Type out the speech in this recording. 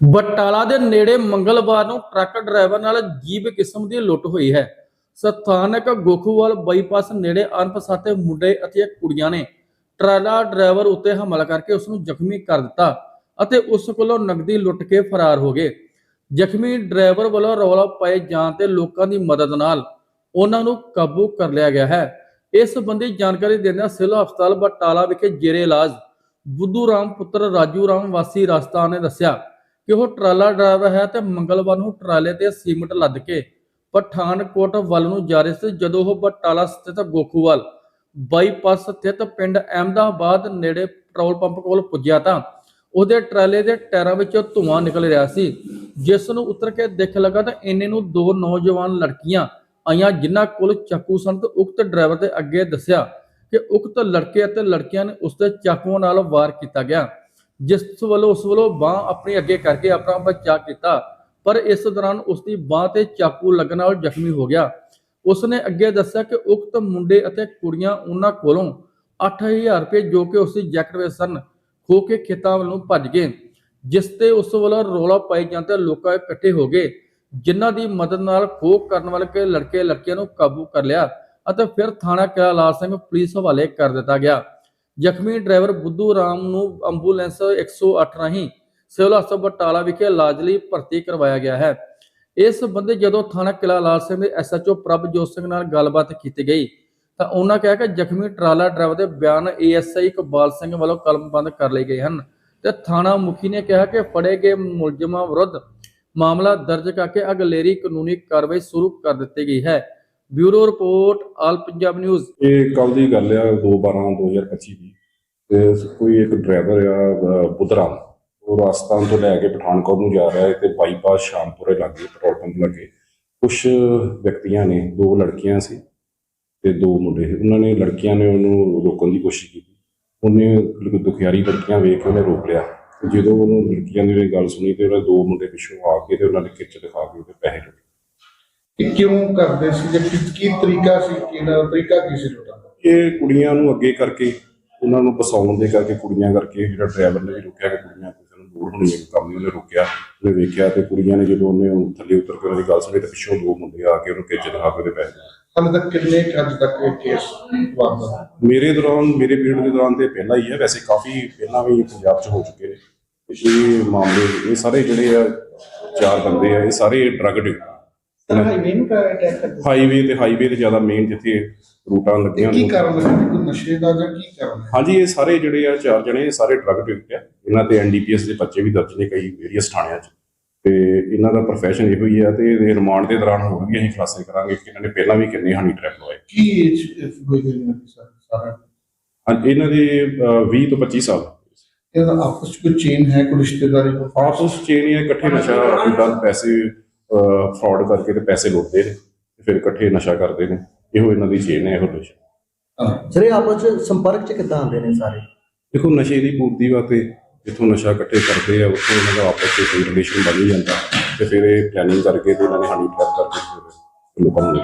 ਬਟਾਲਾ ਦੇ ਨੇੜੇ ਮੰਗਲਵਾਰ ਨੂੰ ਟਰੱਕ ਡਰਾਈਵਰ ਨਾਲ ਜੀਬ ਕਿਸਮ ਦੀ ਲੁੱਟ ਹੋਈ ਹੈ। ਸਥਾਨਕ ਗੋਖੂਵਾਲ ਬਾਈਪਾਸ ਨੇੜੇ ਅਣਪਛਾਤੇ ਮੁੰਡੇ ਅਤੇ ਕੁੜੀਆਂ ਨੇ ਟਰਾਲਾ ਡਰਾਈਵਰ ਉੱਤੇ ਹਮਲਾ ਕਰਕੇ ਉਸ ਨੂੰ ਜ਼ਖਮੀ ਕਰ ਦਿੱਤਾ ਅਤੇ ਉਸ ਕੋਲੋਂ ਨਕਦੀ ਲੁੱਟ ਕੇ ਫਰਾਰ ਹੋ ਗਏ। ਜ਼ਖਮੀ ਡਰਾਈਵਰ ਵੱਲੋਂ ਰੌਲਾ ਪਾਏ ਜਾਣ ਤੇ ਲੋਕਾਂ ਦੀ ਮਦਦ ਨਾਲ ਉਹਨਾਂ ਨੂੰ ਕਾਬੂ ਕਰ ਲਿਆ ਗਿਆ ਹੈ। ਇਸ ਸੰਬੰਧੀ ਜਾਣਕਾਰੀ ਦਿੰਦਿਆਂ ਸਿਵਲ ਹਸਪਤਾਲ ਬਟਾਲਾ ਵਿਖੇ ਜੇਰੇ ਇਲਾਜ ਬੁੱਧੂ ਰਾਮ ਪੁੱਤਰ ਰਾਜੂ ਰਾਮ ਵਾਸੀ ਰਾਜਸਥਾਨ ਨੇ ਦੱਸਿਆ। ਕਿ ਉਹ ਟਰਾਲਾ ਡਰਾਈਵਰ ਹੈ ਤੇ ਮੰਗਲਵਾਰ ਨੂੰ ਟਰਾਲੇ ਤੇ ਸੀਮਟ ਲੱਦ ਕੇ ਪਠਾਨਕੋਟ ਵੱਲ ਨੂੰ ਜਾ ਰਹੇ ਸੀ, ਜਦੋਂ ਉਹ ਬਟਾਲਾ ਸਥਿਤ ਗੋਖੂਵਾਲ ਬਾਈਪਾਸ ਸਥਿਤ ਪਿੰਡ ਅਹਿਮਦਾਬਾਦ ਨੇੜੇ ਪੈਟਰੋਲ ਪੰਪ ਕੋਲ ਪੁੱਜਿਆ ਤਾਂ ਉਹਦੇ ਟਰਾਲੇ ਦੇ ਟਾਇਰਾਂ ਵਿੱਚੋਂ ਧੂੰਆਂ ਨਿਕਲ ਰਿਹਾ ਸੀ। ਜਿਸ ਨੂੰ ਉਤਰ ਕੇ ਦੇਖ ਲੱਗਾ ਤਾਂ ਇੰਨੇ ਨੂੰ ਦੋ ਨੌਜਵਾਨ ਲੜਕੀਆਂ ਆਈਆਂ, ਜਿਨ੍ਹਾਂ ਕੋਲ ਚਾਕੂ ਸਨ ਤੇ ਉਕਤ ਡਰਾਈਵਰ ਦੇ ਅੱਗੇ ਦੱਸਿਆ ਕਿ ਉਕਤ ਲੜਕੇ ਅਤੇ ਲੜਕੀਆਂ ਨੇ ਉਸ ਤੇ ਚਾਕੂਆਂ ਨਾਲ ਵਾਰ ਕੀਤਾ ਗਿਆ। ਜਿਸ ਵੱਲੋਂ, ਉਸ ਵੱਲੋਂ ਬਾਹ ਆਪਣੀ ਅੱਗੇ ਕਰਕੇ ਆਪਣਾ ਬਚਾਅ ਕੀਤਾ, ਪਰ ਇਸ ਦੌਰਾਨ ਉਸ ਦੀ ਬਾਹ ਤੇ ਚਾਕੂ ਲੱਗਣ ਨਾਲ ਜ਼ਖਮੀ ਹੋ ਗਿਆ। ਉਸ ਨੇ ਅੱਗੇ ਦੱਸਿਆ ਕਿ ਉਕਤ ਮੁੰਡੇ ਅਤੇ ਕੁੜੀਆਂ ਉਹਨਾਂ ਕੋਲੋਂ 8000 ਰੁਪਏ ਜੋ ਕਿ ਉਸ ਦੀ ਜੈਕਟ ਵਿੱਚ ਸਨ ਖੋ ਕੇ ਖੇਤਾਂ ਵੱਲੋਂ ਭੱਜ ਗਏ, ਜਿਸ ਤੇ ਉਸ ਵੱਲੋਂ ਰੌਲਾ ਪਾਈ ਜਾਂਦੇ ਲੋਕਾਂ ਇਕੱਠੇ ਹੋ ਗਏ, ਜਿਨ੍ਹਾਂ ਦੀ ਮਦਦ ਨਾਲ ਖੋਹ ਕਰਨ ਵਾਲੇ ਕੇ ਲੜਕੇ ਲੜਕੀਆਂ ਨੂੰ ਕਾਬੂ ਕਰ ਲਿਆ ਅਤੇ ਫਿਰ ਥਾਣਾ ਕਿਲਾ ਲਾਲ ਸਿੰਘ ਪੁਲਿਸ ਹਵਾਲੇ ਕਰ ਦਿੱਤਾ ਗਿਆ। ਜ਼ਖਮੀ ਡਰਾਈਵਰ ਬੁੱਧੂ ਰਾਮ ਨੂੰ ਐਂਬੂਲੈਂਸ 108 ਰਾਹੀਂ ਸਿਵਲ ਹਸਪਤਾਲ ਬਟਾਲਾ ਵਿਖੇ ਇਲਾਜ ਲਈ ਭਰਤੀ ਕਰਵਾਇਆ ਗਿਆ ਹੈ। ਇਸ ਸੰਬੰਧੀ ਜਦੋਂ ਥਾਣਾ ਕਿਲਾ ਲਾਲ ਸਿੰਘ ਦੇ ਐਸਐਚਓ ਪ੍ਰਭਜੋਤ ਸਿੰਘ ਨਾਲ ਗੱਲਬਾਤ ਕੀਤੀ ਗਈ, ਤਾਂ ਉਹਨਾਂ ਕਿਹਾ ਕਿ ਜ਼ਖਮੀ ਟਰਾਲਾ ਡਰਾਈਵਰ ਦੇ ਬਿਆਨ ਏਐਸਆਈ ਇਕਬਾਲ ਸਿੰਘ ਵੱਲੋਂ ਕਲਮਬੰਦ ਕਰ ਲਏ ਗਏ ਹਨ ਤੇ ਥਾਣਾ ਮੁਖੀ ਨੇ ਕਿਹਾ ਕਿ ਫੜੇ ਗਏ ਮੁਲਜ਼ਮਾਂ ਵਿਰੁੱਧ ਮਾਮਲਾ ਦਰਜ ਕਰਕੇ ਅਗਲੇਰੀ ਕਾਨੂੰਨੀ ਕਾਰਵਾਈ ਸ਼ੁਰੂ ਕਰ ਦਿੱਤੀ ਗਈ ਹੈ। Bureau report, all Punjab news. ਇਹ ਕੱਲ ਦੀ ਗੱਲ ਆ 2/12/2025 ਦੀ ਤੇ ਕੋਈ ਇੱਕ ਡਰਾਈਵਰ ਆ, ਅਹ ਬੁੱਧਰਾਮ ਉਹ ਰਾਜਸਥਾਨ ਤੋਂ ਲੈ ਕੇ ਪਠਾਨਕੋਟ ਨੂੰ ਜਾ ਰਿਹਾ ਹੈ ਤੇ ਬਾਈਪਾਸ ਸ਼ਾਮਪੁਰੇ ਲੱਗੇ ਪੈਟਰੋਲ ਪੰਪ ਲੱਗੇ। ਕੁਝ ਵਿਅਕਤੀਆਂ ਨੇ, ਦੋ ਲੜਕੀਆਂ ਸੀ ਤੇ ਦੋ ਮੁੰਡੇ ਸੀ। ਉਹਨਾਂ ਨੇ, ਲੜਕੀਆਂ ਨੇ ਉਹਨੂੰ ਰੋਕਣ ਦੀ ਕੋਸ਼ਿਸ਼ ਕੀਤੀ। ਉਹਨੇ ਦੁਖਿਆਰੀ ਲੜਕੀਆਂ ਵੇਖ ਕੇ ਉਹਨੇ ਰੋਕ ਲਿਆ। ਜਦੋਂ ਉਹਨੂੰ ਲੜਕੀਆਂ ਦੀ ਗੱਲ ਸੁਣੀ ਤੇ ਉਹਨੇ ਦੋ ਮੁੰਡੇ ਪਿੱਛੋਂ ਆ ਕੇ ਤੇ ਉਹਨਾਂ ਨੇ ਖਿੱਚ ਦਿਖਾ ਕੇ ਉਹਦੇ ਪੈਸੇ ਲੁੱਟੇ ਇਹ ਕਿਉਂ ਕਰਦੇ ਸੀ ਜੇ ਕੀ ਕੀ ਤਰੀਕਾ ਸੀ ਕਿਹਦਾ ਤਰੀਕਾ ਕੀ ਸੀ ਲੁੱਟਣ ਦਾ? ਇਹ ਕੁੜੀਆਂ ਨੂੰ ਅੱਗੇ ਕਰਕੇ ਉਹਨਾਂ ਨੂੰ ਫਸਾਉਣ ਦੇ ਕਰਕੇ ਕੁੜੀਆਂ ਕਰਕੇ ਜਿਹੜਾ ਡਰਾਈਵਰ ਨੇ ਵੀ ਰੋਕਿਆ ਕਿ ਕੁੜੀਆਂ ਕਿਸੇ ਨੂੰ ਦੂਰ ਹੋਣੀ ਹੈ ਕੰਮ ਨਹੀਂ ਉਹਨੇ ਰੋਕਿਆ ਉਹਨੇ ਵੇਖਿਆ ਤੇ ਕੁੜੀਆਂ ਨੇ ਜਦੋਂ ਉਹਨੇ ਉਹ ਥੱਲੇ ਉਤਰ ਕੇ ਉਹਨਾਂ ਦੀ ਗੱਲ ਸੁਣੀ ਤੇ ਪਿੱਛੋਂ ਦੋ ਮੁੰਡੇ ਆ ਕੇ ਉਹਨੂੰ ਖਿੱਚ ਦਿਖਾ ਕੇ ਉਹਦੇ ਪੈਸੇ ਲਏ। ਹਾਲੇ ਤੱਕ ਕਿੰਨੇ ਕੁ ਅੱਜ ਤੱਕ ਇਹ ਕੇਸ ਵਾਰਦਾ ਮੇਰੇ ਦੌਰਾਨ ਮੇਰੇ ਪੀਰੀਅਡ ਦੇ ਦੌਰਾਨ ਤੇ ਪਹਿਲਾਂ ਹੀ ਹੈ ਵੈਸੇ ਕਾਫੀ ਪਹਿਲਾਂ ਵੀ ਪੰਜਾਬ 'ਚ ਹੋ ਚੁੱਕੇ ਨੇ। ਇਹ ਮਾਮਲੇ ਇਹ ਸਾਰੇ ਜਿਹੜੇ ਆ ਚਾਰ ਬੰਦੇ ਆ ਇਹ ਸਾਰੇ ਡਰੱਗ ਡੇ ਹਾਈਵੇ ਨੂੰ ਅਟੈਕ ਕਰਦੇ ਹਾਈਵੇ ਤੇ ਹਾਈਵੇ ਤੇ ਜ਼ਿਆਦਾ ਮੇਨ ਜਿੱਥੇ ਰੂਟਾਂ ਲੱਗੀਆਂ ਕੀ ਕਾਰਨ ਹੈ ਕੋਈ ਨਸ਼ੇ ਦਾ ਜਾਂ ਕੀ ਕਾਰਨ ਹੈ ਹਾਂਜੀ ਇਹ ਸਾਰੇ ਜਿਹੜੇ ਆ ਚਾਰ ਜਣੇ ਇਹ ਸਾਰੇ ਡਰੱਗ ਅਡਿਕਟ ਆ। ਇਹਨਾਂ ਤੇ ਐਨਡੀਪੀਐਸ ਦੇ ਬੱਚੇ ਵੀ ਦਰਜ ਨੇ ਕਈ ਵੇਰੀਅਸ ਥਾਣਿਆਂ 'ਚ। ਤੇ ਇਹਨਾਂ ਦਾ profession ਇਹੋ ਹੀ ਆ ਤੇ ਇਹਦੇ ਰਿਮਾਂਡ ਦੇ ਦੌਰਾਨ ਹੋਰ ਵੀ ਅਸੀਂ ਖੁਲਾਸੇ ਕਰਾਂਗੇ ਕਿ ਇਹਨਾਂ ਨੇ ਪਹਿਲਾਂ ਵੀ ਕਿੰਨੇ ਹਨੀ ਟ੍ਰੈਪ ਲਵਾਏ। ਕੀ ਏਜ ਹੋਈ ਗਈ ਇਹਨਾਂ ਦੀ ਸਾਰਾ- ਸਾਰਾ? ਹਾਂਜੀ ਇਹਨਾਂ ਦੇ ਅਹ, 20 ਤੋਂ 25 ਸਾਲ। ਇਹਦਾ ਆਪਸ ਚ ਕੋਈ ਚੇਨ ਹੈ ਕੋਈ ਰਿਸ਼ਤੇਦਾਰੀ ਕੋਈ ਆਪਸ ਚ ਇਹ ਇਕੱਠੇ ਨਸ਼ਾ ਇਦਾਂ ਪੈਸੇ ਫਰਾਡ ਕਰਕੇ ਤੇ ਪੈਸੇ ਲੁੱਟਦੇ ਨੇ ਤੇ ਫਿਰ ਇਕੱਠੇ ਨਸ਼ਾ ਕਰਦੇ ਨੇ। ਇਹੋ ਇਹਨਾਂ ਦੀ ਚੇਨ ਹੈ ਇਹੋ ਨਸ਼ਾ। ਹਾਂ। ਸਰ ਆਪਸ ਚ ਸੰਪਰਕ ਚ ਕਿੱਦਾਂ ਆਉਂਦੇ ਨੇ ਸਾਰੇ? ਦੇਖੋ ਨਸ਼ੇ ਦੀ ਪੂਰਤੀ ਵਾਸਤੇ ਜਿੱਥੋਂ ਨਸ਼ਾ ਇਕੱਠੇ ਕਰਦੇ ਆ ਉੱਥੋਂ ਇਹਨਾਂ ਦਾ ਆਪਸ ਵਿੱਚ ਕੋਈ ਰਿਲੇਸ਼ਨ ਬਣ ਜਾਂਦਾ। ਤੇ ਫਿਰ ਇਹ ਪਲੈਨਿੰਗ ਕਰਕੇ ਤੇ ਇਹਨਾਂ ਨੇ ਹਨੀ ਟ੍ਰੈਪ ਕਰਕੇ ਲੋਕਾਂ ਨੂੰ